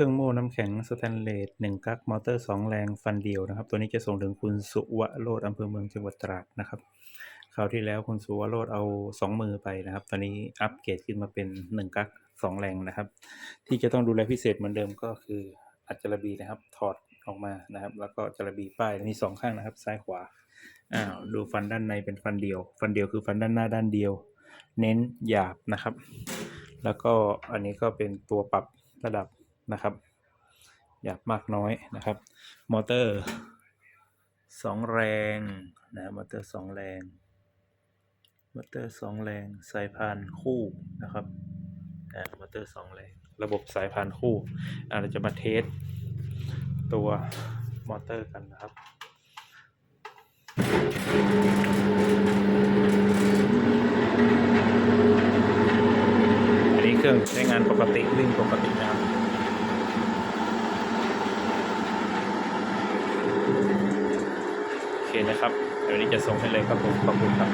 ครื่องโม่น้ำแข็งสแตนเลสหนึ่งกั๊กมอเตอร์สองแรงฟันเดียวนะครับ ตัวนี้จะส่งถึงคุณสุวโรดอำเภอเมืองจังหวัดตราดนะครับคราวที่แล้วคุณสุวโรดเอาสองมือไปนะครับ ตอนนี้อัปเกรดขึ้นมาเป็นหนึ่งกั๊กสองแรงนะครับ ที่จะต้องดูแลพิเศษเหมือนเดิมก็คืออัดจระบีนะครับ ถอดออกมานะครับ แล้วก็จระบีป้ายมีสองข้างนะครับ ซ้ายขวาอ้าวดูฟันด้านในเป็นฟันเดียว ฟันเดียวคือฟันด้านหน้าด้านเดียว เน้นหยาบนะครับ แล้วก็อันนี้ก็เป็นตัวปรับระดับ นะครับ หยาบมากน้อยนะครับ มอเตอร์สองแรงนะมอเตอร์สองแรงมอเตอร์สองแรงสายพานคู่นะครับอ่ามอเตอร์สองแรงระบบสายพานคู่เราจะมาเทสตัวมอเตอร์กันนะครับอันนี้เครื่องใช้งานปกติวิ่งปกตินะครับ โอ เคนะครับเดี๋ยวนี้จะส่งให้เลยครับผมขอบคุณครับ